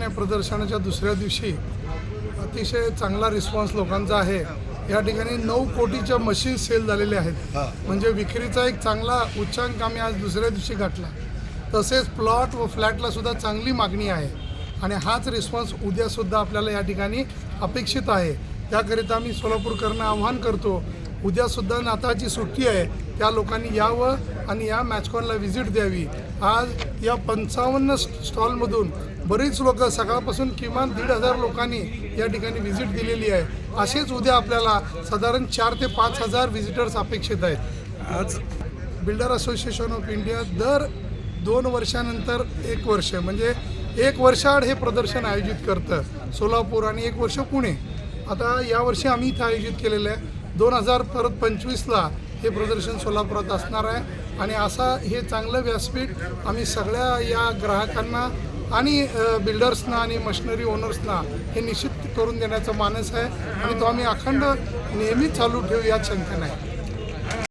या प्रदर्शनाच्या दुसऱ्या दिवशी अतिशय चांगला रिस्पॉन्स लोकांचा आहे. या ठिकाणी नऊ कोटीच्या मशीन सेल झालेल्या आहेत. म्हणजे विक्रीचा एक चांगला उच्चांक आम्ही आज दुसऱ्या दिवशी गाठला. तसेच प्लॉट व फ्लॅटला सुद्धा चांगली मागणी आहे. आणि हाच रिस्पॉन्स उद्यासुद्धा आपल्याला या ठिकाणी अपेक्षित आहे. त्याकरिता मी सोलापूरकरांना आव्हान करतो उद्यासुद्धा नाताळची सुट्टी आहे. त्या लोकांनी यावं आणि या मॅचकॉनला व्हिजिट द्यावी. आज या पंचावन्न स्टॉलमधून बरीच लोक सकाळपासून किमान दीड हजार लोकांनी या ठिकाणी व्हिजिट दिलेली आहे. असेच उद्या आपल्याला साधारण चार ते पाच हजार व्हिजिटर्स अपेक्षित आहेत. आज बिल्डर असोसिएशन ऑफ इंडिया दर दोन वर्षानंतर एक वर्ष म्हणजे एक वर्षाआड हे प्रदर्शन आयोजित करतं. सोलापूर आणि एक वर्ष पुणे. आता यावर्षी आम्ही इथं आयोजित केलेलं आहे. दोन हजार परत पंचवीसला हे प्रदर्शन सोलापुरात असणार आहे. आणि असा हे चांगलं व्यासपीठ आम्ही सगळ्या या ग्राहकांना आणि बिल्डर्सना आणि मशिनरी ओनर्सना हे निश्चित करून देण्याचा मानस आहे. आणि तो आम्ही अखंड नेहमी चालू ठेवू यात शंका नाही.